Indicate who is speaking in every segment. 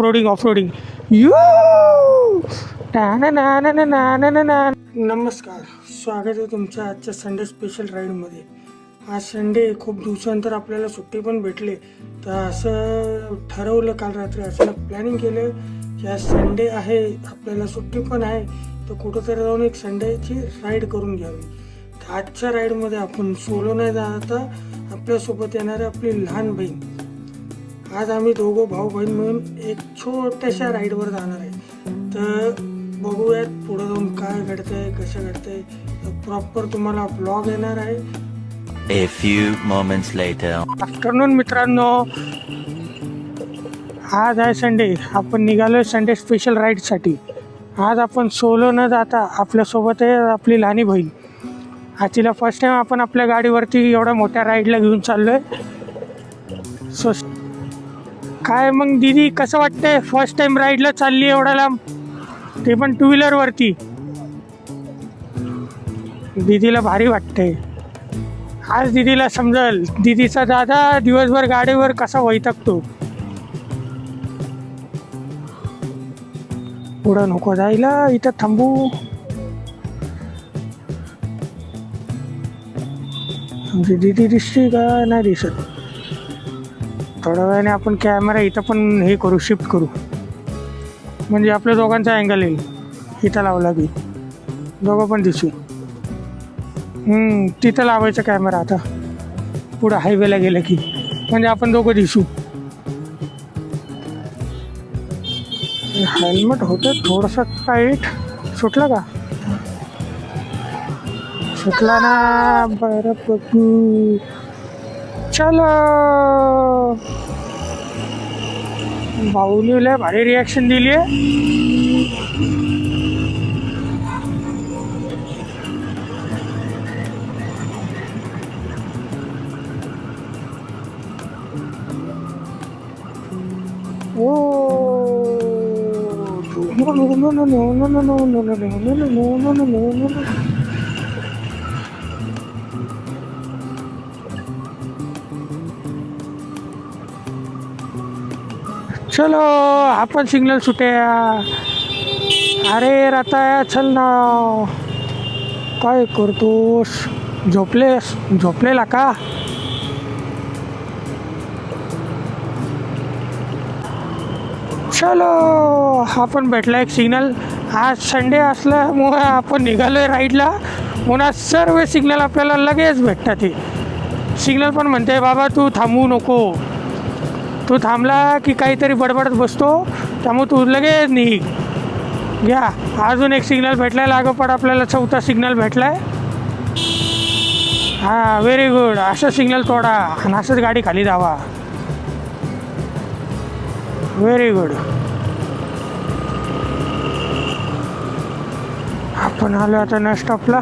Speaker 1: Off-roading off-roading you नमस्कार स्वागत आहे तुमच्या आजच्या संडे स्पेशल राईडमध्ये आज संडे खूप दिवसानंतर आपल्याला सुट्टी पण भेटली. तर असं ठरवलं काल रात्री असं प्लॅनिंग केलं की आज संडे आहे आपल्याला सुट्टी पण आहे तर कुठंतरी जाऊन एक संडेची राईड करून घ्यावी. तर आजच्या राईडमध्ये आपण सोलो नाही जाता आपल्यासोबत येणारी आपली लहान बहीण. आज आम्ही दोघं भाऊ बहीण मिळून एक छोट्याशा राईडवर जाणार आहे. तर बघूयात पुढे जाऊन काय घडतंय कसं घडतंय. प्रॉपर तुम्हाला ब्लॉग येणार आहे.
Speaker 2: A few moments later.
Speaker 1: Afternoon मित्रांनो. आज आहे संडे आपण निघालो संडे स्पेशल राईडसाठी आज आपण सोलो न जाता आपल्यासोबत आहे आपली लहानी बहीण. आज तिला फर्स्ट टाईम आपण आपल्या गाडीवरती एवढ्या मोठ्या राईडला घेऊन चाललो आहे सो काय मग दिदी कसं वाटतंय? फर्स्ट टाइम राईडला चालली एवढा लांब ते पण टू व्हीलरवरती दिदीला भारी वाटतंय. आज दिदीला समजल दिदीचा दादा दिवसभर गाडीवर कसा वैतकतो पुढं नको जायला इथं थांबू. आमची दिदी दिसते का? नाही दिसत. थोड्या वेळाने आपण कॅमेरा इथं पण हे करू शिफ्ट करू. म्हणजे आपल्या दोघांचा अँगल येईल. इथं लावला की. दोघं पण दिसू. तिथं लावायचा कॅमेरा आता. पुढं हायवेला गेलं की. म्हणजे आपण दोघं दिसू. हेल्मेट होतं थोडंसं टाईट सुटला का? सुटला ना बरं बघू. चलो भाऊनीला भारी रिॲक्शन दिली आहे चलो आपण सिग्नल सुट्या. अरे रताया चल ना. काय करतोस? झोपलेस? झोपलेला का? चलो आपण भेटला एक सिग्नल. आज संडे असल्यामुळे आपण निघालोय राईडला. म्हणून सर्व सिग्नल आपल्याला लगेच भेटतात ते सिग्नल पण म्हणते बाबा तू थांबू नको. तू थांबला की काहीतरी बडबडत बसतो त्यामुळे तू लगेच निघ. घ्या. अजून एक सिग्नल भेटलाय लागोपाठ आपल्याला चौथा सिग्नल भेटलाय. हां व्हेरी गुड असं सिग्नल तोडा आणि असंच गाडी खाली धावा. व्हेरी गुड आपण आलो आता न स्टॉपला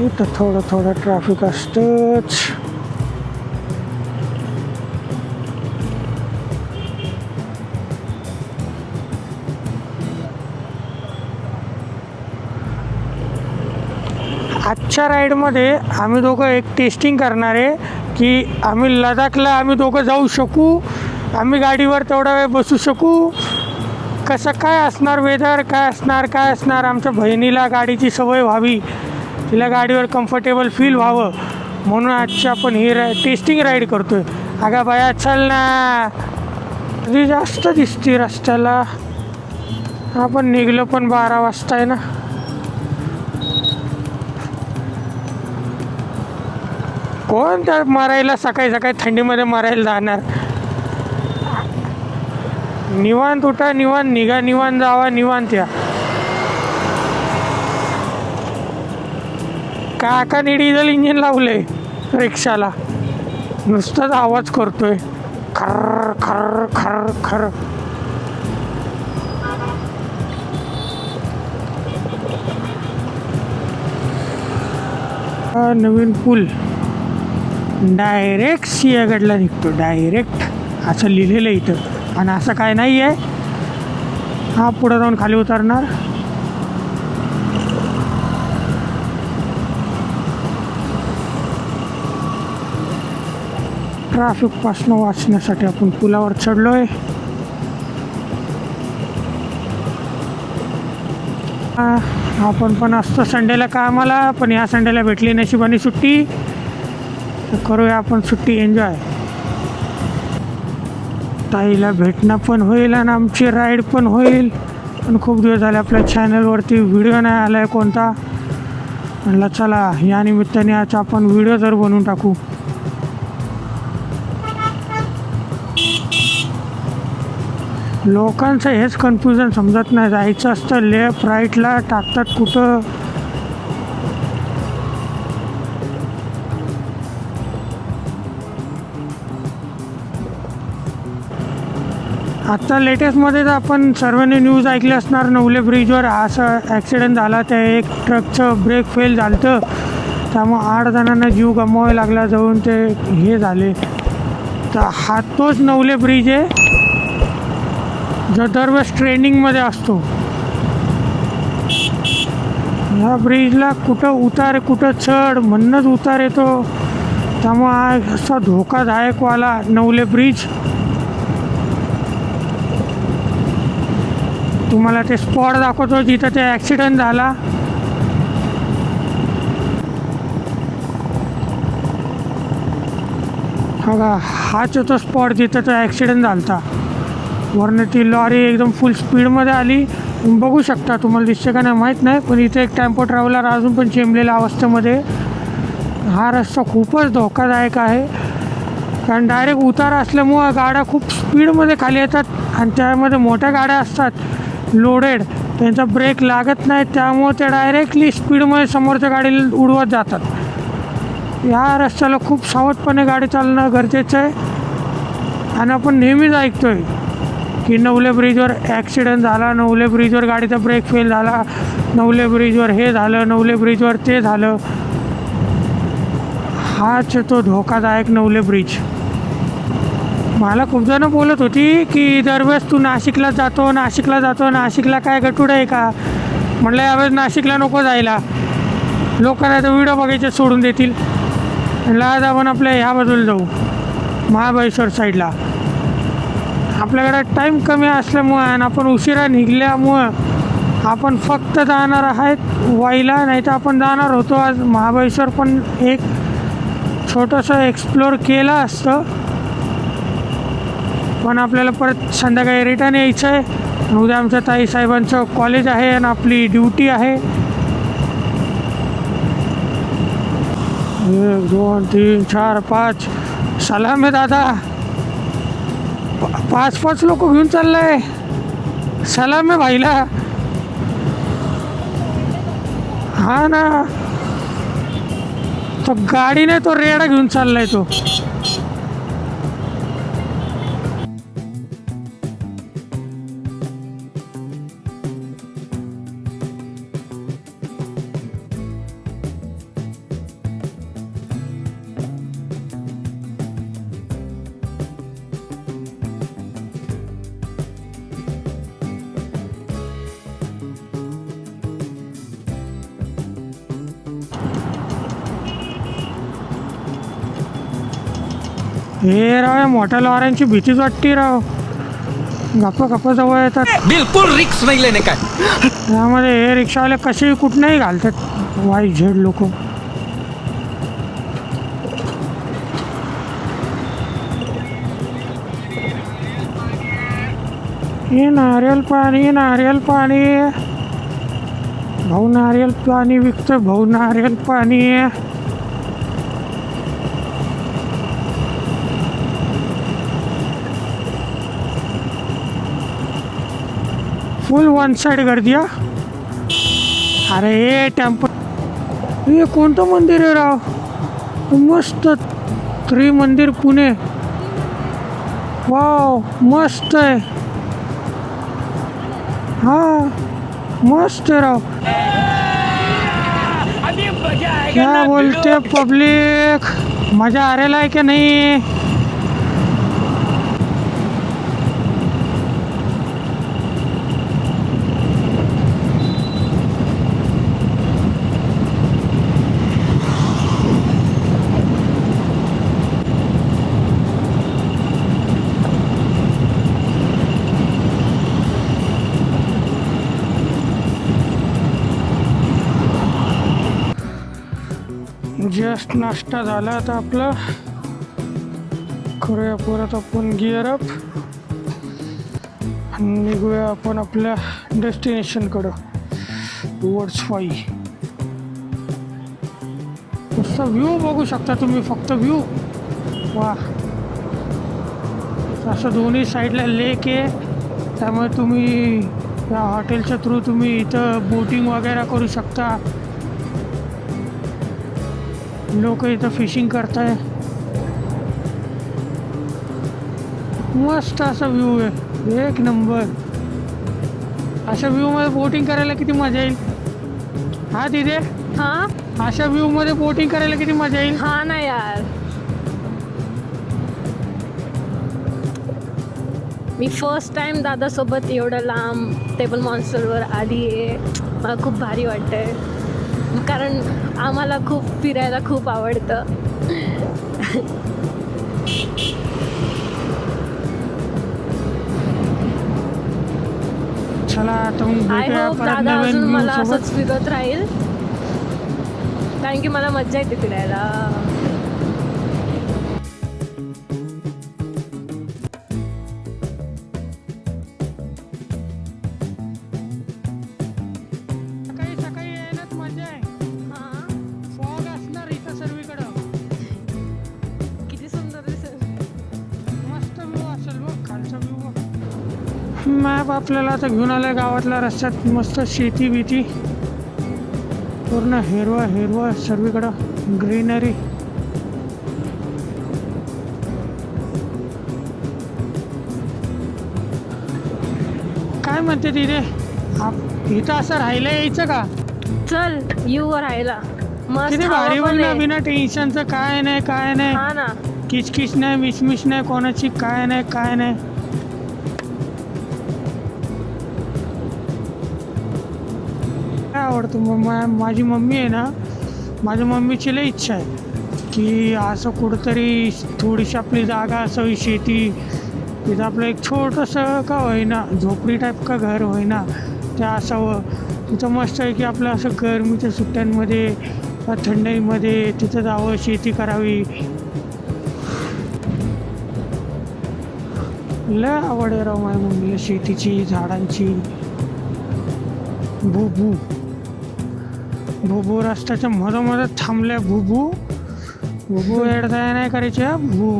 Speaker 1: इथं थोडं थोडं ट्रॅफिक असतंच. आजच्या राईडमध्ये आम्ही दोघं एक टेस्टिंग करणार आहे की आम्ही लडाखला आम्ही दोघं जाऊ शकू आम्ही गाडीवर तेवढा वेळ बसू शकू. कसं काय असणार वेदर काय असणार काय असणार? आमच्या बहिणीला गाडीची सवय व्हावी. तिला गाडीवर कम्फर्टेबल फील व्हावं. म्हणून आजची आपण ही रा टेस्टिंग राईड करतोय. अगा बाया चल ना. ती जास्त दिसते रस्त्याला? आपण निघलो पण बारा वाजता आहे ना. कोण त्या मारायला सकाळी सकाळी थंडीमध्ये मारायला जाणार? निवांत उठा निवांत निघा निवांत जावा निवांत या. काकाने डिझेल इंजिन लावले रिक्षाला. नुसताच आवाज करतोय. खर खर खर खर हा नवीन पूल. डायरेक्ट सिंहगडला निघतो डायरेक्ट. असं लिहिलेलं आहे इथं. आणि असं काय नाही आहे. हा पुढं जाऊन खाली उतरणार. ट्रॅफिकपासनं वाचण्यासाठी आपण पुलावर चढलोय. आहे आपण पण असतो संडेला कामाला पण या संडेला भेटली नशिबाने सुट्टी. करूया आपण सुट्टी एन्जॉय ताईला भेटणं पण होईल आणि आमची राईड पण होईल. पण खूप दिवस झाले आपल्या चॅनलवरती व्हिडिओ नाही आला आहे कोणता. म्हणलं चला या निमित्ताने आज आपण व्हिडिओ जर बनवून टाकू. लोकांचं हेच कन्फ्युजन समजत नाही. जायचं असतं लेफ्ट राईटला टाकतात कुठं? आत्ता लेटेस्टमध्ये तर आपण सर्वांनी न्यूज ऐकले असणार. नवले ब्रिजवर असं ॲक्सिडेंट झाला. त्या एक ट्रकचं ब्रेक फेल झालं होतं त्यामुळं आठ जणांना जीव गमवावा लागला. जाऊन ते हे झाले. तर हा तोच नवले ब्रिज आहे. जो दरवेळेस ट्रेनिंगमध्ये असतो. ह्या ब्रिजला कुठं उतार कुठं चढ म्हणूनच उतार येतो. त्यामुळं हा असा धोकादायकवाला नवले ब्रिज तुम्हाला ते स्पॉट दाखवतो जिथं ते ॲक्सिडेंट झाला. बघा हाच होतो स्पॉट जिथं तो ॲक्सिडेंट झाला होता वरनं ती लॉरी एकदम फुल स्पीडमध्ये आली. बघू शकता तुम्हाला दिसते का नाही माहीत नाही पण इथे एक टेम्पो ट्रॅव्हलर अजून पण चिमलेल्या अवस्थेमध्ये. हा रस्ता खूपच धोकादायक आहे. कारण डायरेक्ट उतार असल्यामुळं गाड्या खूप स्पीडमध्ये खाली येतात आणि त्यामध्ये मोठ्या गाड्या असतात. लोडेड त्यांचा ब्रेक लागत नाही त्यामुळं ते डायरेक्टली स्पीडमध्ये समोरच्या गाडीला उडवत जातात. या रस्त्याला खूप सावधपणे गाडी चालणं गरजेचं आहे. आणि आपण नेहमीच ऐकतोय की नवले ब्रिजवर ॲक्सिडेंट झाला नवले ब्रिजवर गाडीचा ब्रेक फेल झाला नवले ब्रिजवर हे झालं नवले ब्रिजवर ते झालं. हाच तो धोकादायक नवले ब्रिज मला खूप जण बोलत होती की दरवेळेस तू नाशिकला जातो नाशिकला जातो नाशिकला काय गटूड आहे का? म्हटलं यावेळेस नाशिकला नको जायला. लोकांना तर व्हिडिओ बघायचे सोडून देतील. म्हटलं आज आपण आपल्या ह्या बाजूला जाऊ महाबळेश्वर साईडला. आपल्याकडे टाईम कमी असल्यामुळं आणि आपण उशिरा निघल्यामुळं आपण फक्त जाणार आहेत वाईला नाही तर आपण जाणार होतो आज महाबळेश्वर. पण एक छोटंसं एक्सप्लोर केलं असतं. पण आपल्याला परत संध्याकाळी रिटर्न यायचं आहे. उद्या आमच्या ताईसाहेबांचं कॉलेज आहे आणि आपली ड्युटी आहे. एक दोन तीन चार पाच. सलाम आहे दादा. पाच पाच लोक घेऊन चाललाय. सलाम आहे भाईला. हा ना. तो गाडीने तो रेडा घेऊन चाललाय तो. हे राव या मोठ्या लॉऱ्यांची भीतीच वाटते राव. गप्पा गप्पा जवळ येतात.
Speaker 3: बिल्कुल रिक्स नहीं लेने का
Speaker 1: त्यामध्ये हे रिक्षावाले कसे कुठनंही घालतात. वाई झेड लोक. हे नारियल पाणी नारियल पाणी. भाऊ नारियल पाणी विकतं भाऊ नारियल पाणी. फुल वन साइड गर्दी हा अरे हे टेम्पल हे कोणतं मंदिर आहे राव? मस्त त्रिमंदिर पुणे. वाव मस्त आहे. हा मस्त आहे राव. क्या बोलते पब्लिक मजा आ रहा है नाही नहीं? जस्ट नाश्ता झाला आता आपला. करूया परत आपण गिअर अप आणि निघूया आपण आपल्या डेस्टिनेशनकडं टुवर्ड्स फाई नुसता व्ह्यू बघू शकता तुम्ही फक्त व्ह्यू वा. असं दोन्ही साईडला लेक आहे. त्यामुळे तुम्ही या हॉटेलच्या थ्रू तुम्ही इथं बोटिंग वगैरे करू शकता. लोक इथं फिशिंग करताय. मस्त असा व्ह्यू आहे. एक नंबर अशा व्ह्यूमध्ये बोटिंग करायला किती मजा येईल? हा तिथे
Speaker 3: हा?
Speaker 1: अशा व्ह्यूमध्ये बोटिंग करायला किती मजा येईल?
Speaker 3: हा ना यार. मी फर्स्ट टाइम दादासोबत एवढं लांब टेबल मॉन्स्टरवर आली आहे मला खूप भारी वाटतंय. कारण आम्हाला खूप फिरायला खूप आवडतं. आय होप दादा अजून मला असंच फिरत राहील. कारण की मला मज्जा येते फिरायला.
Speaker 1: मॅप आपल्याला आता घेऊन आलाय गावातल्या रस्त्यात. मस्त शेती बिती. पूर्ण हिरवा हिरवा सर्वीकडं ग्रीनरी. काय म्हणते तिथे आप- इथं असं राहायला यायचं का?
Speaker 3: चल यू वर राहायला. हवा
Speaker 1: भारी
Speaker 3: आहे.
Speaker 1: बिना टेन्शनचं काय नाही काय नाही.
Speaker 3: हा ना.
Speaker 1: किचकिच नाही मिचमिच नाही कोणाची काय नाही काय नाही. आवडतो. मग मा- माझी मम्मी आहे ना माझ्या मम्मीची लई इच्छा आहे की असं कुठंतरी थोडीशी आपली जागा असावी शेती. तिथं आपलं एक छोटंसं का होईना झोपडी टाईप का घर होईना ते असावं. तिथं मस्त आहे की आपलं असं गरमीच्या सुट्ट्यांमध्ये थंडाईमध्ये तिथं जावं शेती करावी. लय आवड आहे राव माझ्या मम्मीला शेतीची झाडांची. भुबू भुबू रस्त्याच्या मधोमध थांबल्या. भुबू भुबू एडदाय नाही करायच्या भू.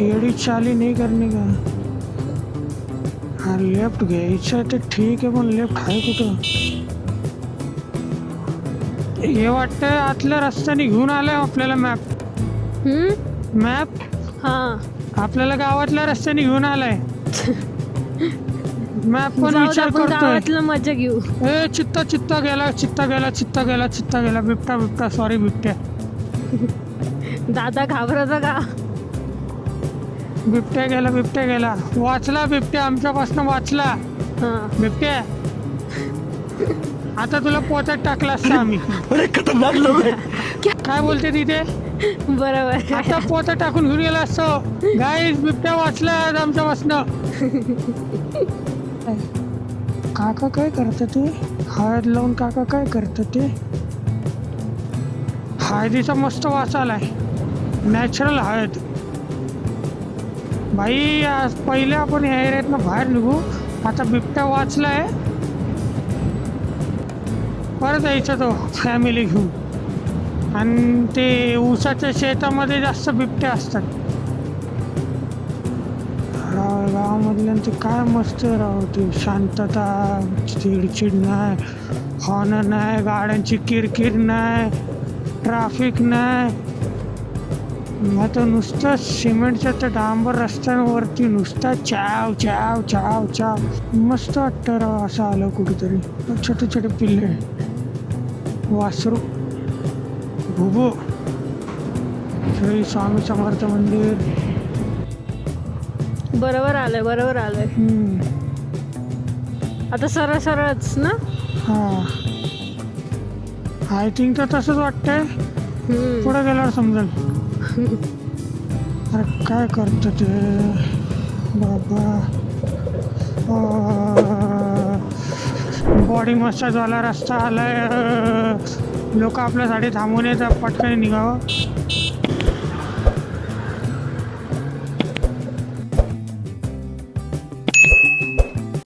Speaker 1: एडी चाली नहीं करने का? हा लेफ़्ट घ्यायचं आहे तर ठीक आहे पण लेफ़्ट आहे कुठं? हे वाटतंय आतल्या रस्त्याने घेऊन आलाय आपल्याला मॅप
Speaker 3: हम्म?
Speaker 1: मॅप
Speaker 3: हा.
Speaker 1: आपल्याला गावातल्या रस्त्याने घेऊन आलाय. मॅप पण
Speaker 3: जाऊ दे,
Speaker 1: विचार
Speaker 3: आपण
Speaker 1: करतोय.
Speaker 3: गावातलं मजा घेऊ.
Speaker 1: ए चित्ता चित्ता गेला चित्ता गेला चित्ता गेला चित्ता गेला. बिबट्या बिबट्या सॉरी बिबट्या.
Speaker 3: दादा घाबरत का
Speaker 1: बिबट्या गेला बिबट्या गेला. वाचला बिबट्या आमच्यापासून वाचला.
Speaker 3: हा.
Speaker 1: बिबट्या. आता तुला पोत्यात टाकला असता आम्ही. काय बोलते तिथे?
Speaker 3: बरोबर
Speaker 1: आता पोत टाकून घेऊन गेला असतो. गाईस बिबट्या वाचला आमच्या आमच्यापासनं. काका काय करत ते? हळद लावून काका काय करत ते? हळदीचा मस्त वास आलाय नॅचरल हळद भाई आज पहिले आपण या एरियातनं बाहेर निघू. आता बिबट्या वाचलाय. परत यायचा तो फॅमिली घेऊन. आणि ते ऊसाच्या शेतामध्ये जास्त बिबट्या असतात. राव गावामधल्यांचे काय मस्त राव ते. शांतता चिडचिड नाही हॉर्न नाही गाड्यांची किरकिर नाही ट्राफिक नाही. आता नुसतं सिमेंटच्या त्या डांबर रस्त्यांवरती नुसता चाव चाव चाव चाव. मस्त वाटतं राव असं आलं कुठेतरी. छोटे छोटे पिल्ले. वासरू. भुबू श्री स्वामी समर्थ मंदिर।
Speaker 3: बरोबर आलंय बरोबर आलंय. आता सरळ सरळच ना?
Speaker 1: हा. आय थिंक तर तसंच वाटतंय. पुढे गेल्यावर समजेल. अरे काय करतं ते? बाबा. बॉडी मसाजवाला रस्ता आलाय. लोक आपल्यासाठी थांबून येतात पटकन निघावं.